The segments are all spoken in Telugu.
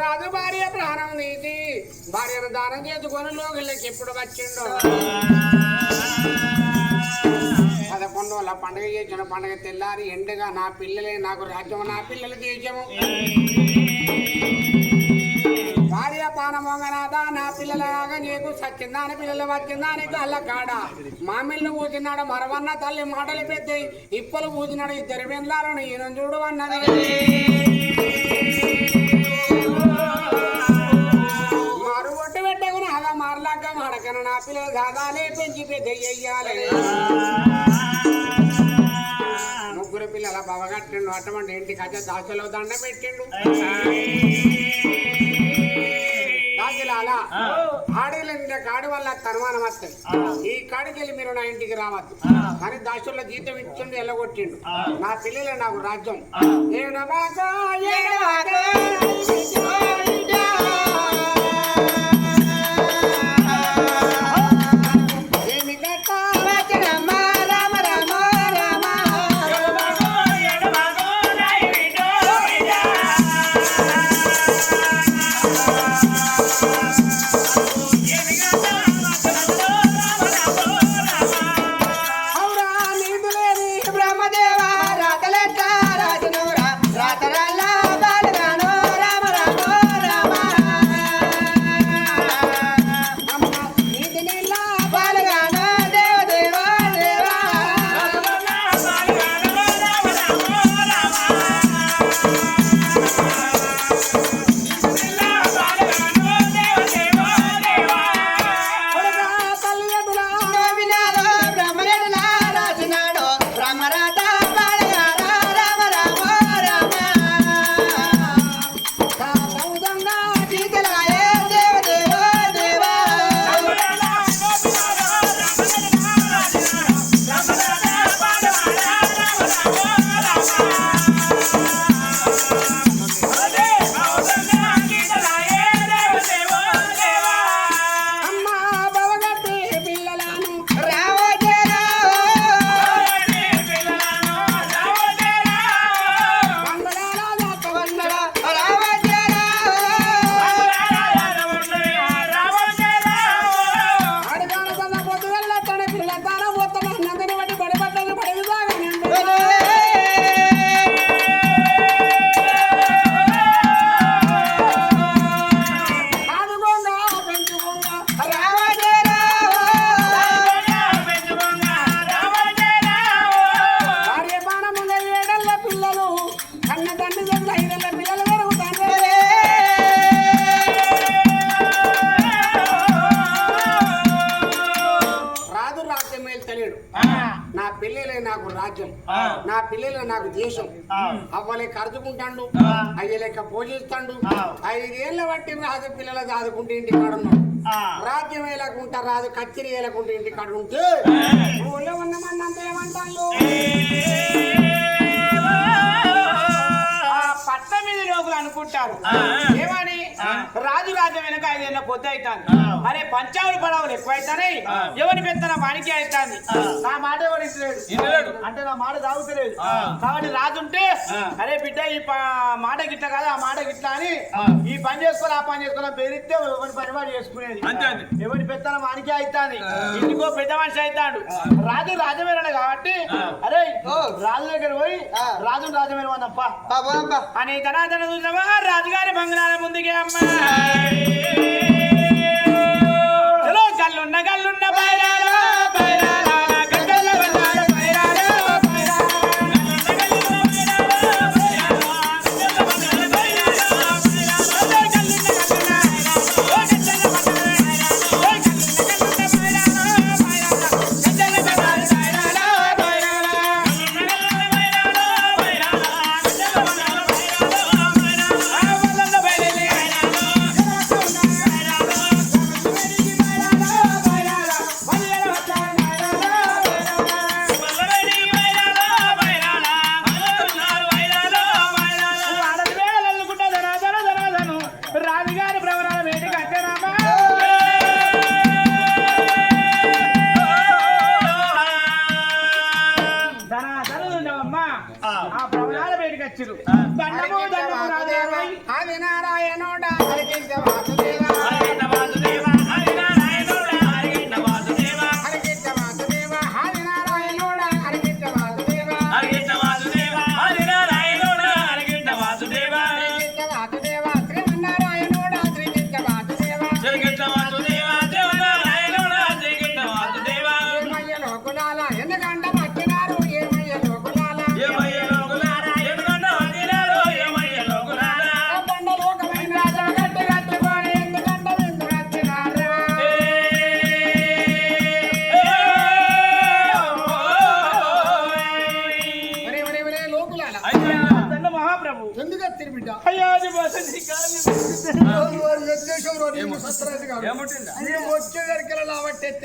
రాదు భార్య ప్రాణం తీసి భార్యను దానం చేసుకొని లోకల్లోకి ఎప్పుడు వచ్చిండో. పదకొండు వాళ్ళ పండుగ చేసిన పండుగ తెల్లారి ఎండగా నా పిల్లలే నాకు రాజ్యం నా పిల్లలు దేశము. భార్య పానమోగనాథ నా పిల్లల నీకు సచ్చిందా అని పిల్లలు వచ్చిందా అని అల్ల కాడ. మామిళ్ళు పూసినాడు మరవన్న తల్లి మాటలు పెద్దాయి ఇప్పలు పూసినాడు ఇద్దరు బెందాలను ఈయన చూడు అన్నది. పిల్లలు దాదాలే పెంచి పెద్ద చెయ్యాలి. ముగ్గురు పిల్లల బవగట్టిండు అటువంటి ఇంటికి వచ్చే దాచలో దండ పెట్టిండు. దాచిలాల కాడి వల్ల తనుమానం వస్తుంది. ఈ కాడికి వెళ్ళి మీరు నా ఇంటికి రావద్దు. కానీ దాచుల్లో జీతం ఇచ్చిండు ఎల్లగొట్టిండు. నా పిల్లలే నాకు రాజ్యం. ఏడబాగా ఏడబాగా రాజ్యం. నా పిల్లలే నాకు దేశం అవ్వలే కరుచుకుంటాడు అయ్యలేక పోషిస్తాడు ఐదేళ్ళ బట్టి రాజు పిల్లలు దాదుకుంటే ఇంటి కాడున్నాడు రాజ్యం వేలకుంటా రాదు కచ్చిరి వేలకుంటే ఇంటి కాడ ఉంటే ఊళ్ళో ఉన్న మన్నంత ఏమంటాడు ఆ పట్ట మీద లోపల అనుకుంటారు. ఏమని? ఐదేళ్ళ పొద్దు అవుతాను అరే పంచావులు పడవలు ఎక్కువైతాయి ఎవరి పెత్తన వానికి అవుతాంది? నా మాట ఎవరు ఇస్తలేడు అంటే నా మాట తాగుతలేదు. కాబట్టి రాజు ఉంటే అరే బిడ్డ ఈ మాట గిట్ల కాదు ఆ మాట గిట్ల అని ఈ పని చేసుకోవాలి ఆ పని చేసుకోవాలి బెదిరిస్తే ఎవరి పని వాడు చేసుకునేది ఎవరి పెత్తన వానికి అవుతాంది. ఇంటికో పెద్ద మనిషి అవుతాడు. రాజు రాజమేరణ కాబట్టి అరే రాజు దగ్గర పోయి రాజు రాజమేర వందప్ప అని తన తన చూసినవా రాజుగారి బంగ్లాల ముందుకే అమ్మ.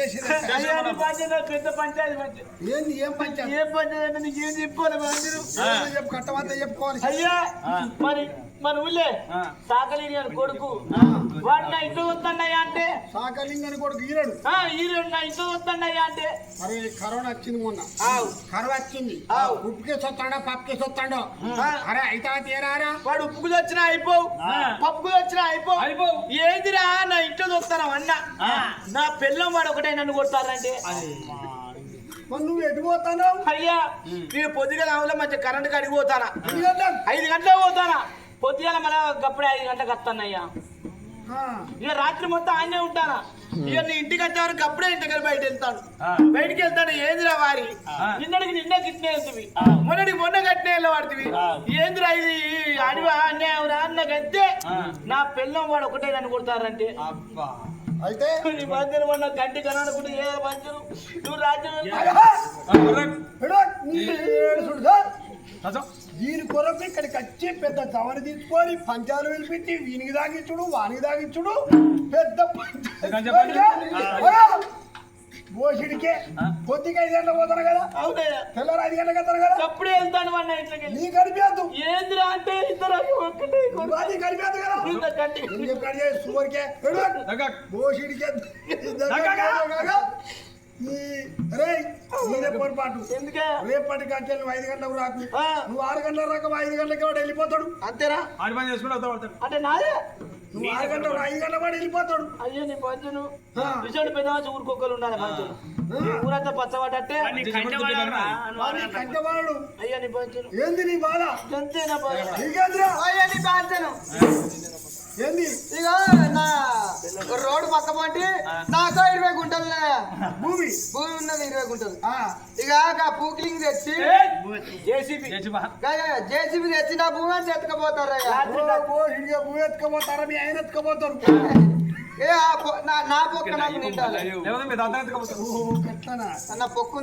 పెద్ద పంచాయతీ ఏంది ఏం పంచాయతీ? ఏ పంచాయతీ అంటే నీకేం చెప్పాలి మందిరు చెప్పు కట్టమంతా చెప్పుకోవాలి. అయ్యా మరి మన ఊళ్ళే సాకలిని అని కొడుకు. వాడు నా ఇంట్లో వద్దన్నయ్యా అంటే? సాకలింగని కొడుకు ఈరడు? ఆ, ఈ రెండు నా ఇంట్లో వద్దన్నయ్యా అంటే? అరే కరోనా వచ్చింది మొన్న. ఆవు. కరువు వచ్చింది. ఆవు. ఉప్పుకేసి వస్తాడో పప్పుకేసి వస్తాడో అరే అయితే తీరారా? వాడు ఉప్పుకు వచ్చినా అయిపోవు. పప్పుకు వచ్చినా అయిపోవు. అయిపోవు. ఏందిరా నా ఇంట్లో చూస్తాను అన్న? నా పిల్లం వాడు ఒకటే నన్ను కొడతారంటే మరి నువ్వు ఎటు పోతావు అయ్యా నేను పొద్దుగా రావులో మంచి కరెంట్ కడిగి పోతానా? ఐదు గంటలకు పోతానా? పొద్దుగాల మన గప్పుడే ఐదు గంటలకు వస్తానయ్యా. ఇక రాత్రి మొత్తం ఆయనే ఉంటానా ఇక నీ ఇంటికి వచ్చే వరకు అప్పుడే ఇంటికి బయట వెళ్తాడు. బయటికి వెళ్తాడు ఏందిరా వారి? నిన్నటికి నిన్న గిట్నే వెళ్తుంది మొన్నటికి మొన్న కట్టినే వెళ్ళవాడుతుంది ఏందిరా ఇది? అడివా అన్యాయం రా అన్న గంతే నా పిల్లం వాడు ఒకటే నన్ను కొడతారంటే అయితే? నీ మధ్యన మొన్న గంటి కననుకుంటే ఏ మంచులు నువ్వు రాజ్యం దీని కొరకు ఇక్కడికి వచ్చి పెద్ద చవరి తీసుకొని పంచాలు పిలిపించి వీనికి దాగించుడు వానికి దాగించుడు పెద్ద బోసిడికే కొద్దిగా ఐదు గంటలకు పోతాను కదా? అవునయ్యా. తెల్లారు ఐదు గంటలకు వస్తాను కదా? అప్పుడే వెళ్తాను ఇంట్లోకి వెళ్ళి. నీ కనిపించదు ఏందిరా అంటే ఇద్దరు ఒక్కటే నీ కనిపించదు కదా? ఇంత గంటి ఏం ఈ రే నీదే పొరపాటు. ఎందుకే? రేపటి గంటలు నువ్వు ఐదు గంటలకు రాకు. ఆ. నువ్వు ఆరు గంటల రాక ఐదు గంటలకి వాడు వెళ్ళిపోతాడు. అంతేనా? ఆడి పని పడతాడు అంటే నాదే? నువ్వు ఆరు గంటలు ఐదు గంటల వాడు వెళ్ళిపోతాడు. అయ్యో నీ పంచును ఆ. విషయం పెద్ద ఊరుకోకలు ఉండాలి పంచులు ఊరంతా పచ్చబడ్డట్టే? వాడి కంటవాడు అయ్యా నీ పంచును ఏంది నీ బాధ? అంతేనా బాధ? అయ్యా నీ కాంచను ఏంది? నా రోడ్డు పక్క పంటి నాకు ఇరవై గుంటలు భూమి? భూమి ఉన్నది ఇరవై గుంటలు. ఆ, ఇక పూక్లింగ్ తెచ్చి. జేసీబీ. జేసీబీ తెచ్చి నా భూమి అని ఎత్తుకపోతారు భూమి ఎత్తుకపోతారా? మీ ఆయన ఎత్తుకపోతారు. ఏ ఆ పొ- నా నా పొక్క నాకు నిండాలి? నా పొక్కు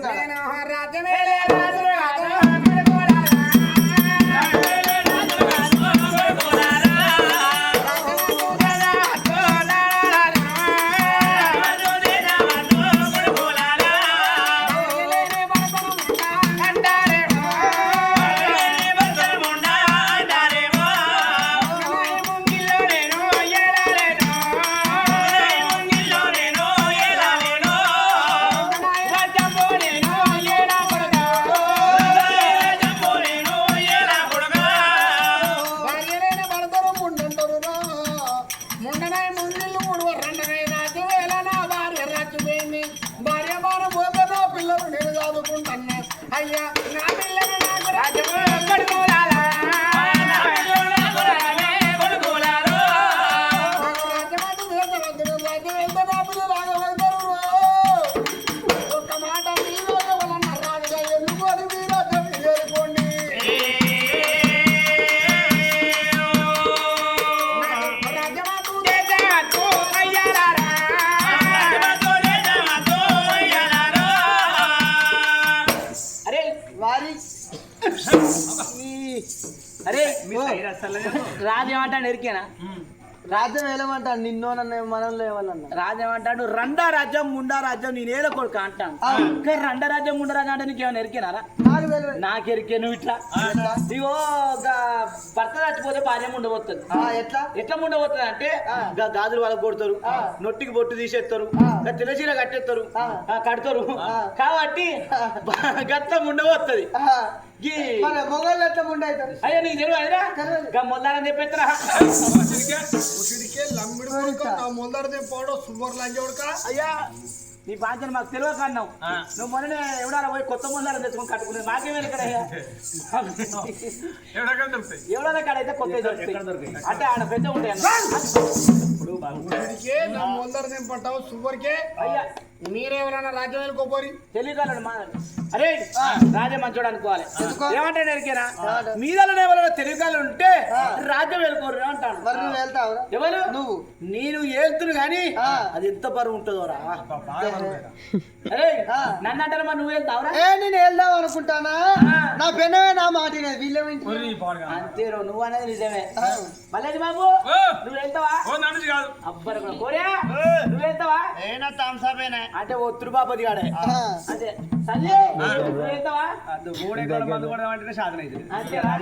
రాజు వెళ్తే పిల్లలు రాగలుగుతారు ఒక్క మాట మీరు ఎన్నుకొని మీరు చేరుకోండి? అరే వారి. అరే రాజు ఏమంటాడు ఎరికేనా? రాజ్యం వేలమంటాను నిన్నో నన్ను మనలో ఏమన్నా రాజు ఏమంటాడు రండా రాజ్యం ముండా రాజ్యం నేను ఏల కొడుకు అంటాను. కానీ రండ రాజ్యం ముండా రాజ్యం అంటే నీకు ఏమైనా ఎరికేనారా నాకు ఎరికే నువ్వు ఇట్లా. ఇగో భర్త చచ్చిపోతే భార్య ఉండబోతుంది ఎట్లా? ఎట్లా ఉండబోతుంది అంటే గాజులు వాళ్ళకి కొడతారు నొట్టికి బొట్టు తీసేస్తారు గా తెల్లచీర కట్టేస్తారు కడతారు. కాబట్టి గత్తం ఉండబోతుంది మన మొగళ్ళు ఎట్లా ఉండే అవుతారు అయ్యా నీకు తెలియదు అదిరా? గా మొల్లారని చెప్పేస్తారా ఉసిరికే లమ్మిడి కొడుక నా ముందర పోవడం సువర్ లంజ కొడుక అయ్యా నీ బాధ్యత మాకు తెలియక అన్నావు. నువ్వు మొన్ననే ఎవడారా పోయి కొత్త మొల్లారం తెచ్చుకొని కట్టుకునేది? మాకేమే ఇక్కడ ఎక్కడెక్కడ దొరుకుతాయి? ఎవడన్నా కాడ అయితే కొత్త దొరుకుతాయి. అంటే ఆడ పెద్ద ఉంటాయి అన్న. ఉసిరికే నా ముందర పట్టావు సువర్కే. అయ్యా. మీరెవరైనా రాజ్యం వెళ్ళుకోపోరి తెలియగలడు మా అరే రాజా మంచోడు అనుకోవాలి. ఏమంటే ఎరికేనా మీదలో ఎవరైనా తెలియగలరు ఉంటే రాజ్యం వెళ్ళుకోరు అంటాను. మరి నువ్వు వెళ్తావు? ఎవరు? నువ్వు. నేను ఏళ్తును కానీ ఆ. అది ఎంత బరువు ఉంటుందో రా. అరే నన్ను అంటారా మరి నువ్వు వెళ్తావురా ఏ నేను వెళ్దాం అనుకుంటానా. నా పెన్నవే నా మాట వినేది వీళ్ళేమో ఇంటికి ఒర్రి పాడుగా. అంతేరో నువ్వు అనేది నిజమే. మల్లేది బాబు ఓ! నువ్వు వెళ్తావా? ఓ నా నుంచి కాదు. అబ్బరు కూడా. కోరియా నువ్వు వెళ్తావా ఏనా తాంసాపేనా. అంటే ఓ తిరుబాపతి గాడే ఆ. అంతే సంజయ్ నువ్వు వెళ్తావా అంతేరా?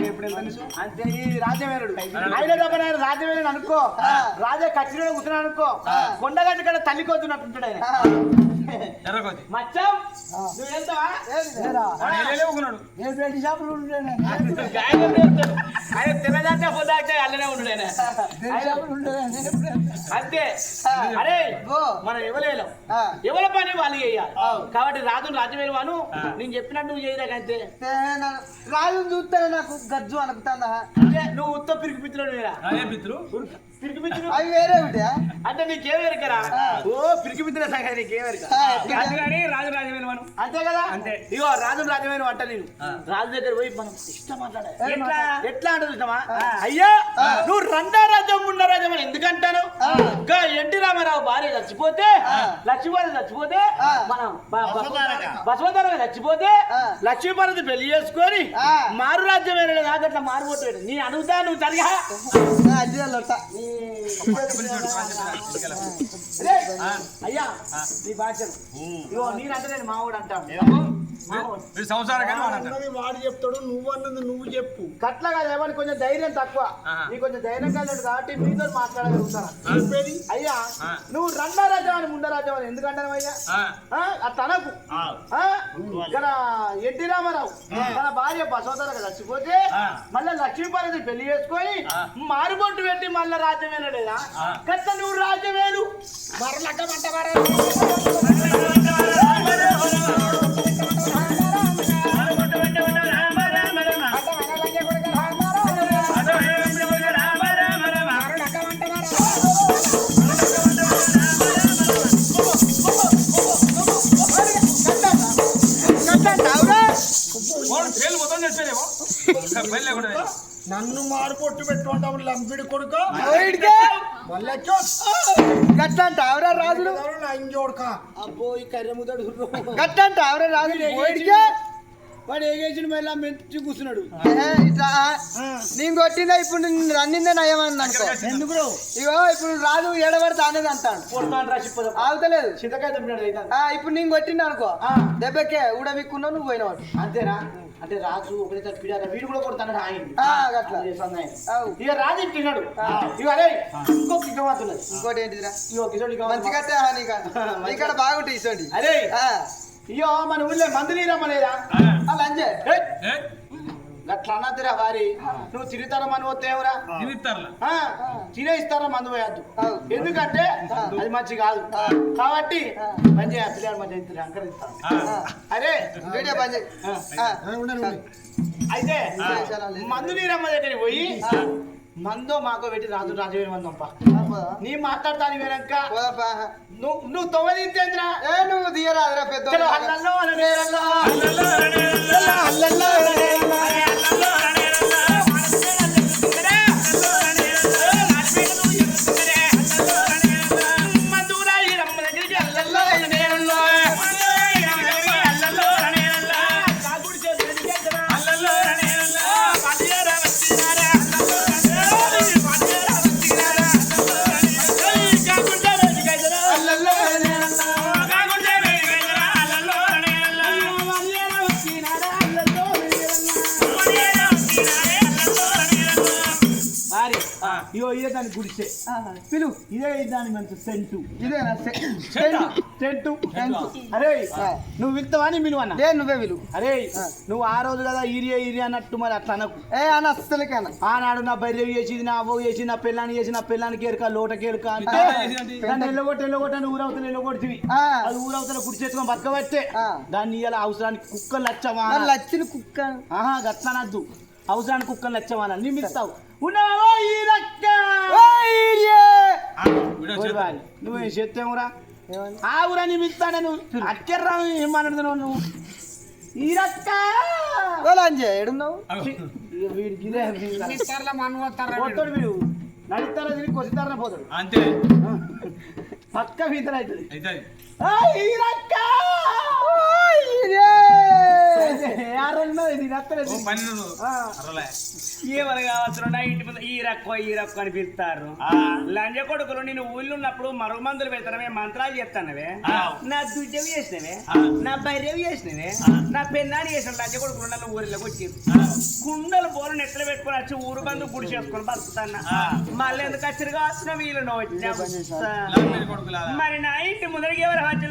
అంతే. ఈ రాజవేరుడు ఆయన తప్ప నేను రాజవేరుడు అనుకో. రాజా ఖచ్చితంగా కూర్చున్నాడు అనుకో కొండగట్టు కదా తల్లి కోతున్నట్టుంటాడు ఆయన. ఎర్రకోతి. మచ్చం! నువ్వు వెళ్తావా? వాడు ఏలేలే ఊకున్నాడు. నేను రెండు షాపులు ఉంటాను గాయం చేస్తాడు. ఆయన తినదంటే పొద్దాకే అల్లనే ఉండు ఆయన. అంతే. అరే ఓ. మనం ఇవ్వలేం ఆ. ఎవరి పని వాళ్ళు చేయాలి. కాబట్టి రాజు రాజవేలు వాను నేను చెప్పినట్టు నువ్వు చేయలేక అంతే రాజు చూస్తానే నాకు గజ్జు అనుకుతుందా? అంటే నువ్వు ఉత్త పిరికి పిత్రుడు పిత్రులు? పిరికి పిత్రుడు అవి వేరే ఉంటాయా? అంటే నీకేమెరకరా ఓ పిరికి పిత్రుల సంగతి ఆ, ఎక్కడ? అందుకని రాజు రాజవేలు మనం అంతే కదా? అంతే. ఇగో రాజు రాజమైన అంట నేను. రాజు దగ్గర పోయి మనం ఇష్టం మాట్లాడాలి ఎట్లా? ఎట్లా అంటే చూసామా అయ్యా నువ్వు రండా రాజ్యం ఉన్న రాజ్యం అని ఎందుకంటాను? ఇంకా ఎన్టీ రామారావు భార్య చచ్చిపోతే లక్ష్మీపార్వతి చచ్చిపోతే. మనం బసవతారక. చచ్చిపోతే. లక్ష్మీపార్వతి పెళ్ళి చేసుకొని. మారు రాజ్యం వేరే దాకా అట్లా మారిపోతాడు నీ అడుగుతా నువ్వు సరిగా. రే, అయ్యా నీ భాషను నేనంటే నేను మావాడు అంటాను. మీరు సంసారం కానీ వాడు అంటాడు. అన్నది వాడు చెప్తాడు నువ్వు అన్నది నువ్వు చెప్పు కట్ల కాదు ఎవరికి కొంచెం ధైర్యం తక్కువ. నీ కొంచెం ధైర్యం కాదు కాబట్టి మీతో మాట్లాడగలుగుతాను చెప్పేది అయ్యా. నువ్వు రెండో ముందో రాజ్యం అని ఎందుకంటాను అయ్యా ఆ, తనకు ఆ? ఇక్కడ ఎన్టీ రామారావు తన భార్య బసవతరగా చచ్చిపోతే. మళ్ళీ లక్ష్మీపార్వతి పెళ్ళి చేసుకొని. మారుబొట్టు పెట్టి మళ్ళీ రాజ్యం వేయలేదా ఆ. కట్ట నువ్వు రాజ్యం వేలు నన్ను మారుపొట్టు పెట్టుకుంటాం లంపిడి కొడుక. మళ్ళీ గట్టంట అవరా రాజులు? నా ఇంజోడుక అబ్బో ఈ కర్రెముదడు గట్టంట అవరా రాజులు? ఓయిడికే వాడు ఏగేసిన మళ్ళీ మెంచి కూర్చున్నాడు. ఏ, ఇట్లా నేను కొట్టిందా ఇప్పుడు నేను రన్నిందే నయమని అనుకో. ఎందుకు ఇగో ఇప్పుడు రాజు ఎడబడితే అనేది రాసిపోదా ఆగుతలేదు. చింతకాయ తింటున్నాడు అయితే ఆ, ఇప్పుడు నేను కొట్టింది అనుకో. దెబ్బకే ఊడబిక్కున్నావు నువ్వు పోయినవాడు. అంతేనా? అంటే రాజు ఒకటే తప్పిడారు వీడు కూడా కొడతాడు ఆయన. ఇక రాజు ఇంటున్నాడు ఇక అరే ఇంకో కిటమాతున్నది ఇంకోటి ఏంటిదిరా? ఇగో కిషోడి మంచిగా నీకు? నీకాడ బాగుంటాయి ఇసోటి. అరే ఆ, ఇయో మన ఊళ్ళో మందు నీరమ్మలేదా? ఆ. లంజే. అన్నదిరా వారి. నువ్వు తిరుగుతారా మన వస్తేవరా ఇది ఇస్తారులే తినే ఇస్తారా మందు పోయద్దు. అవు. ఎందుకంటే అది మంచి కాదు. కాబట్టి మంచి మంచి అంకరిస్తాను అరే వీడియో. ఆ, అయితే. మందు నీరమ్మ దగ్గరికి పోయి మందో మాకో పెట్టి రాజు రాజు మందంప? నీ మాట్లాడతాను వెనక. నువ్వు నువ్వు తొమ్మిది నువ్వు తీయరాదురా పెద్ద ఇదే దాని గుడిసే. పిలు ఇదే దాని మంచి సెంటు ఇదేనా సె- చెట్టు. Cent cent. అరే. నువ్వు విత్తవా అని మిలువ అన్న నువ్వే విలు అరే. నువ్వు ఆ రోజు కదా ఈరియా ఈరియా అన్నట్టు మరి అట్లా అనకు ఏ అని అస్సలకేనా ఆనాడు నా బర్రె చేసింది నా అవ్వ చేసి నా పిల్లాన్ని చేసి నా పిల్లానికి ఎరక లోటకి ఎరక అంటే? దాన్ని ఎల్లగొట్టి ఎల్లగొట్టి అని ఊరవతలు ఎల్లగొట్టివి ఆ. అది ఊరవతల కుడి చేసుకొని బతకబట్టే. దాన్ని ఇలా అవసరానికి కుక్కలు లచ్చవా లచ్చిన కుక్క ఆహా గట్లనద్దు అవసరానికి కుక్కలు లచ్చవా నీ నువ్వేం చెత్తేమురా ఏమని? ఆ ఊరా నీ మిస్తానే నువ్వు అక్కర్రా ఏమన్నది నువ్వు ఈ రక్క ఏడున్నావు వీడికి నడుస్తారా తిరిగి కొసితారా పోతాడు అంతే పక్క వీతలు అవుతుంది ఈ రక్క ఓయ్ ఈరియే! ఆరున్నది నీ పన్నెండు ఏమని కావచ్చు నా ఇంటి ముందు ఈ రక్కో ఈ రక్కో అని పిలుస్తారు. లంజ కొడుకులు నేను ఊళ్ళో ఉన్నప్పుడు మరుగు మందులు పెడతానవే మంత్రాలు చెప్తానవే. నా దుడ్డవి చేసినవే. నా బర్రెవి చేసినవే నా పెన్నాని చేసిన లంజ కొడుకులు నన్ను ఊరిలోకి వచ్చి. కుండలు బోరు నెట్లు పెట్టుకొని వచ్చి ఊరు బంధు గుడి చేసుకొని బతుకుతాను. మళ్ళీ ఎందుకు వచ్చరు కాసిన వీళ్ళు? మరి నా ఇంటి ముందరికి ఎవరు వచ్చి